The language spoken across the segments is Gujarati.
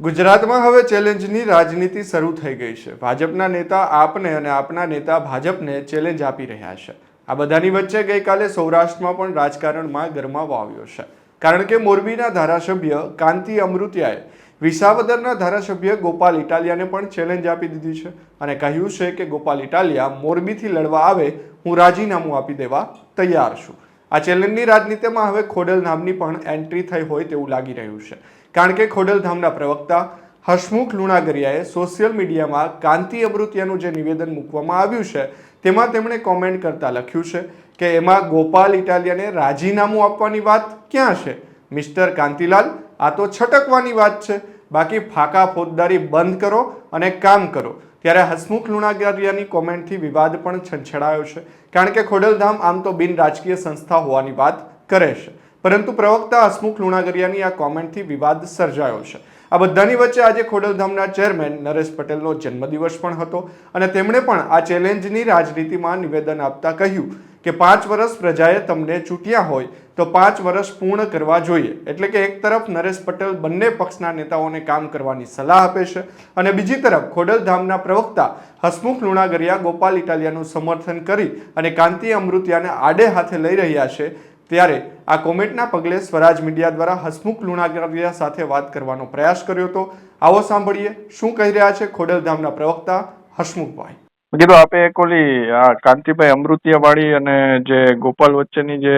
ગુજરાતમાં હવે ચેલેન્જની રાજનીતિ શરૂ થઈ ગઈ છે. ભાજપના નેતા આપને અને આપના નેતા ભાજપને ચેલેન્જ આપી રહ્યા છે. આ બધાની વચ્ચે ગઈકાલે સૌરાષ્ટ્રમાં પણ રાજકારણમાં ગરમાવો આવ્યો છે. કારણ કે મોરબીના ધારાસભ્ય કાંતિ અમૃતિયાએ વિસાવદરના ધારાસભ્ય ગોપાલ ઇટાલિયાને પણ ચેલેન્જ આપી દીધી છે અને કહ્યું છે કે ગોપાલ ઇટાલિયા મોરબીથી લડવા આવે, હું રાજીનામું આપી દેવા તૈયાર છું. આ ચેલેન્જની રાજનીતિમાં હવે ખોડલ ધામની પણ એન્ટ્રી થઈ હોય તેવું લાગી રહ્યું છે. કારણ કે ખોડલ ધામના પ્રવક્તા હસમુખ લુણાગરિયાએ સોશિયલ મીડિયામાં કાંતિ અમૃતિયાનું જે નિવેદન મૂકવામાં આવ્યું છે, તેમાં તેમણે કોમેન્ટ કરતા લખ્યું છે કે એમાં ગોપાલ ઇટાલિયાને રાજીનામું આપવાની વાત ક્યાં છે? મિસ્ટર કાંતિલાલ, આ તો છટકવાની વાત છે. બાકી ફાકા ફોજદારી બંધ કરો અને કામ કરો. ત્યારે હસમુખ લુણાગરિયાની કોમેન્ટથી વિવાદ પણ છંછેડાયો છે. કારણ કે ખોડલધામ આમ તો બિન રાજકીય સંસ્થા હોવાની વાત કરે છે. પરંતુ પ્રવક્તા હસમુખ લુણાગરિયાની આ કોમેન્ટથી વિવાદ સર્જાયો છે. આ બધાની વચ્ચે આજે ખોડલધામના ચેરમેન નરેશ પટેલનો જન્મદિવસ પણ હતો અને તેમણે પણ આ ચેલેન્જની રાજનીતિમાં નિવેદન આપતા કહ્યું કે પાંચ વર્ષ પ્રજાએ તમને ચૂંટ્યા હોય તો પાંચ વર્ષ પૂર્ણ કરવા જોઈએ. એટલે કે એક તરફ નરેશ પટેલ બંને પક્ષના નેતાઓને કામ કરવાની સલાહ આપે છે અને બીજી તરફ ખોડલધામના પ્રવક્તા હસમુખ લુણાગરિયા ગોપાલ ઇટાલિયાનું સમર્થન કરી અને કાંતિ અમૃતિયાને આડે હાથે લઈ રહ્યા છે ત્યારે આ કોમેન્ટના પગલે સ્વરાજ મીડિયા દ્વારા હસમુખ લુણાગરિયા સાથે વાત કરવાનો પ્રયાસ કર્યો હતો. આવો સાંભળીએ શું કહી રહ્યા છે ખોડલધામના પ્રવક્તા હસમુખભાઈ. કીધું આપે એક ઓલી આ કાંતિભાઈ અમૃતિયા વાળી અને જે ગોપાલ વચ્ચેની જે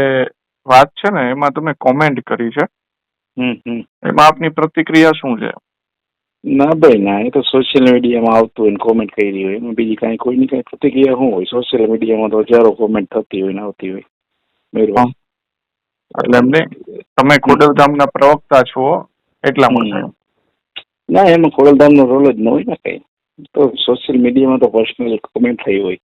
વાત છે ને એમાં તમે કોમેન્ટ કરી છે. એમાં આપની પ્રતિક્રિયા શું છે? ના ભાઈ ના એ તો સોશિયલ મીડિયામાં આવતું હોય કોમેન્ટ કરી હોય એમાં બીજી કાંઈ કોઈની કાંઈ પ્રતિક્રિયા શું હોય? સોશિયલ મીડિયામાં તો હજારો કોમેન્ટ થતી હોય ને આવતી હોય. મયુરભાઈ. એટલે એમને તમે ખોડલધામના પ્રવક્તા છો એટલા માટે. ના એમાં ખોડલધામનો રોલ જ ન હોય ને કઈ. તો સોશિયલ મીડિયામાં તો પર્સનલ કોમેન્ટ થઈ હોય.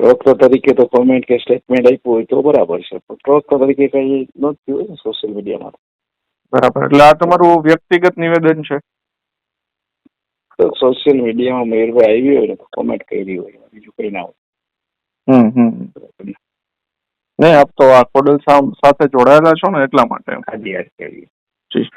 પ્રવક્તા તરીકે તો કોમેન્ટ કે સ્ટેટમેન્ટ આપ્યું હોય તો બરાબર છે. પણ પ્રવક્તા તરીકે કઈ થયું હોય ને સોશિયલ મીડિયામાં બરાબર. એટલે આ તમારું વ્યક્તિગત નિવેદન છે? તો સોશિયલ મીડિયામાં મયુરભાઈ આવી હોય ને તો કોમેન્ટ કરી હોય. બીજું કઈ ના હમ હમ. હોય નહીં આપ તો આ કોડલ સાથે જોડાયેલા છો ને એટલા માટે હાજી હાજી જી.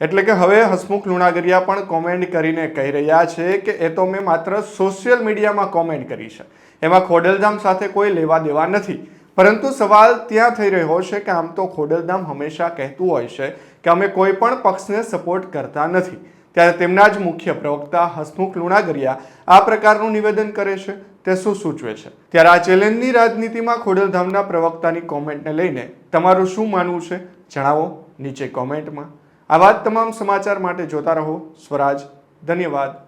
એટલે કે હવે હસમુખ લુણાગરિયા પણ કોમેન્ટ કરીને કહી રહ્યા છે કે એ તો મેં માત્ર સોશિયલ મીડિયામાં કોમેન્ટ કરી છે. એમાં ખોડલધામ સાથે કોઈ લેવા દેવા નથી. પરંતુ સવાલ ત્યાં થઈ રહ્યો છે કે આમ તો ખોડલધામ હંમેશા કહેતું હોય છે કે અમે કોઈ પણ પક્ષને સપોર્ટ કરતા નથી. ત્યારે તેમના જ મુખ્ય પ્રવક્તા હસમુખ લુણાગરિયા આ પ્રકારનું નિવેદન કરે છે? તે શું સૂચવે છે? ત્યારે આ ચેલેન્જની રાજનીતિમાં ખોડલધામના પ્રવક્તાની કોમેન્ટને લઈને તમારું શું માનવું છે? જણાવો નીચે કોમેન્ટમાં આવા જ તમામ સમાચાર માટે જોતા રહો. સ્વરાજ ધન્યવાદ.